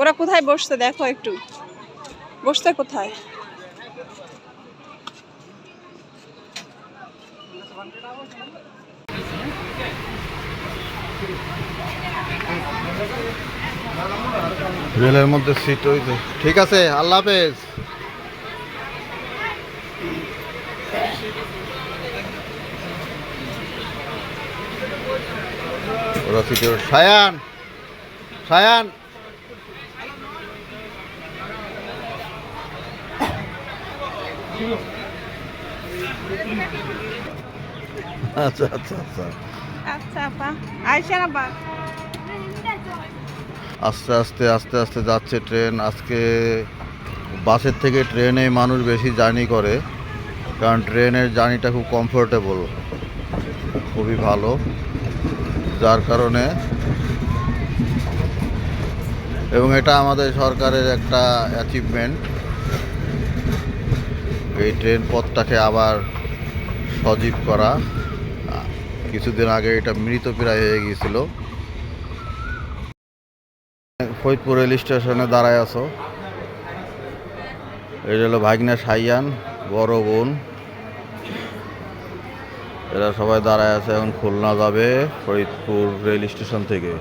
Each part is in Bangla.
ওরা কোথায় বসছে দেখো একটু। বসতে কোথায়? রেলের মধ্যে সিট যে। ঠিক আছে, আল্লাহ হাফেজ। ওরা সিটে সায়ান সায়ান। আচ্ছা আচ্ছা আচ্ছা। আচ্ছা আপা। আয়সা আপা আস্তে আস্তে আস্তে আস্তে যাচ্ছে ট্রেন। আজকে বাসের থেকে ট্রেনে মানুষ বেশি জার্নি করে কারণ ট্রেনের জার্নিটা খুব কমফোর্টেবল খুবই ভালো। যার কারণে এবং এটা আমাদের সরকারের একটা অ্যাচিভমেন্ট এই ট্রেন পথটাকে আবার সজীব করা। কিছুদিন আগে এটা মৃতপ্রায় হয়ে গিয়েছিল। ফরিদপুর রেল স্টেশনে দাঁড়ায় আছো। এটা হলো ভাগনা সাইয়ান, বড় বোন। এরা সবাই দাঁড়ায় আছে, এখন খুলনা যাবে ফরিদপুর রেল স্টেশন থেকে।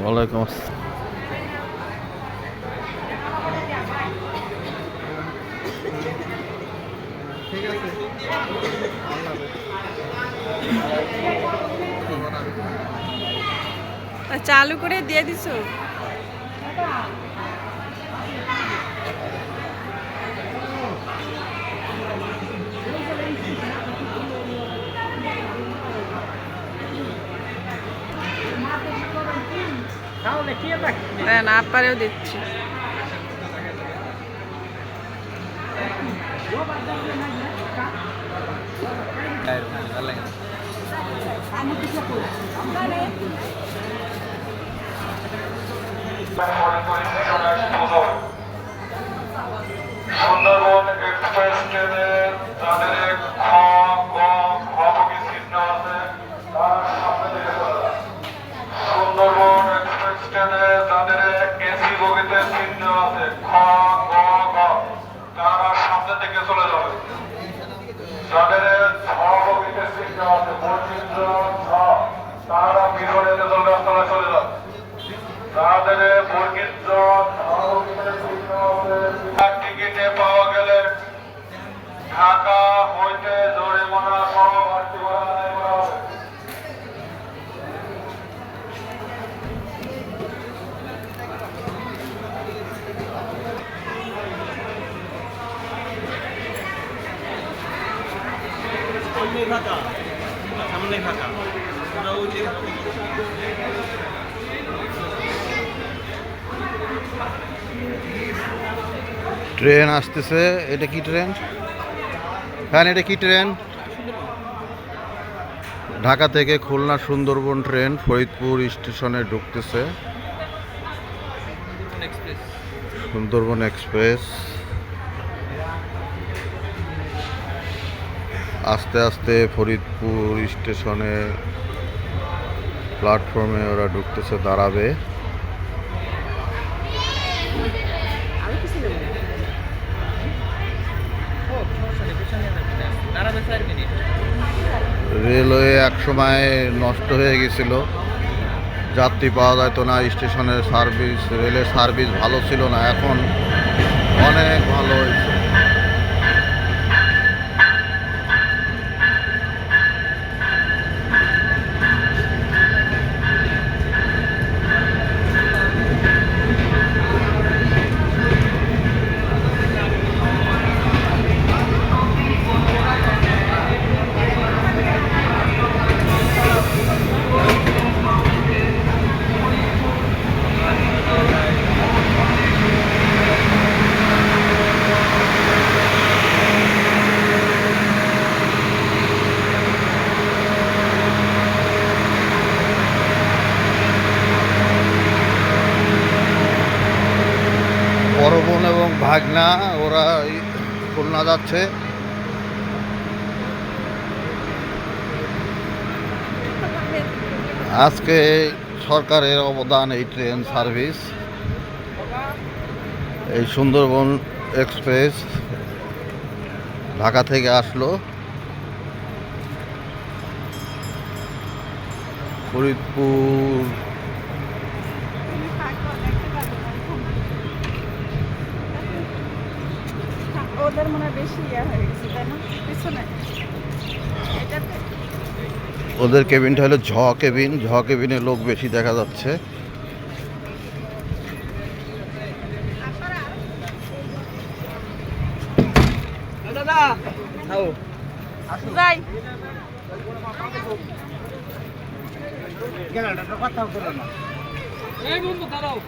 ওয়ালাইকুম আসসালাম। চালু করে দিয়ে দিছো? না পারেও দিচ্ছি। সুন্দরবন এক্সপ্রেস ট্রেনে তাদের টিকিটে পাওয়া গেলে ঢাকা হইতে জরিমানা সহ সামনে থাকা। ওরা ওই যে ট্রেন আসতেছে। এটা কি ট্রেন? হ্যাঁ এটা কি ট্রেন? ঢাকা থেকে খুলনা সুন্দরবন ট্রেন ফরিদপুর স্টেশনে ঢুকতেছে। সুন্দরবন এক্সপ্রেস। আস্তে আস্তে ফরিদপুর স্টেশনে প্ল্যাটফর্মে ওরা ঢুকতেছে, দাঁড়াবে। রেলওয়ে এক সময় নষ্ট হয়ে গেছিল। যাত্রী পাওয়া যায় তো না, স্টেশনের সার্ভিস, রেলের সার্ভিস ভালো ছিল না। এখন অনেক ভালো হয়েছে বড় বোন এবং ভাগনা ওরা এই খুলনা যাচ্ছে। আজকে সরকারের অবদান এই ট্রেন সার্ভিস। এই সুন্দরবন এক্সপ্রেস ঢাকা থেকে আসলো। ফরিদপুর। ওদের মনে হয় বেশি ইয়ে হয়ে গেছে তাই না? পিছনে। এটাতে। ওদের কেবিনটা হলো ঝ কেবিন ঝ কেবিনে লোক বেশি দেখা যাচ্ছে। দাদা কথা বলো না এই বন্ধু দাঁড়াও।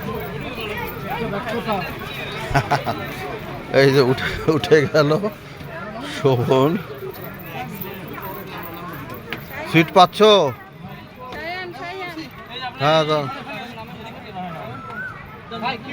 এই যে উঠে উঠে গেল শোভন। সিট পাচ্ছ? হ্যাঁ দাও। ভাই কি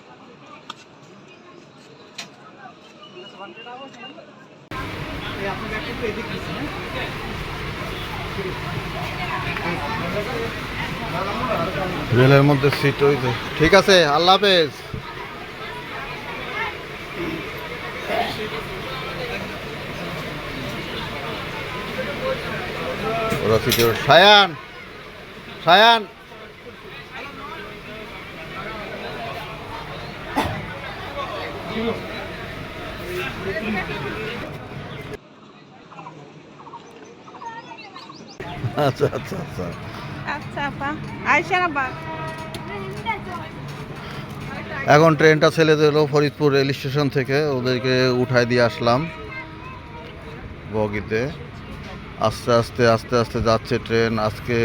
রেলের মধ্যে সিট যে। ঠিক আছে আল্লাহ হাফেজ ওরা সিটে সায়ান সায়ান আচ্ছা আচ্ছা আচ্ছা। আচ্ছা আপা। আপা এখন ট্রেনটা ছেলে দিল ফরিদপুর রেল স্টেশন থেকে। ওদেরকে উঠায় দিয়ে আসলাম বগিতে। আস্তে আস্তে আস্তে আস্তে যাচ্ছে ট্রেন। আজকে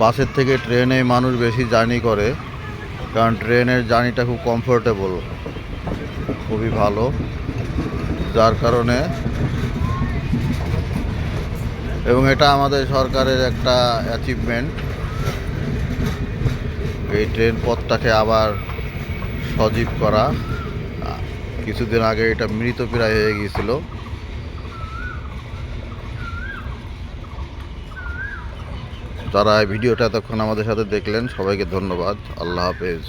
বাসের থেকে ট্রেনে মানুষ বেশি জার্নি করে। কারণ ট্রেনের জার্নিটা খুব কমফোর্টেবল খুবই ভালো। যার কারণে এবং এটা আমাদের সরকারের একটা অ্যাচিভমেন্ট এই ট্রেন পথটাকে আবার সজীব করা। কিছুদিন আগে এটা মৃত প্রায় হয়ে গিয়েছিল। এই ভিডিওটা এতক্ষণ আমাদের সাথে দেখলেন সবাইকে ধন্যবাদ। আল্লাহ হাফেজ।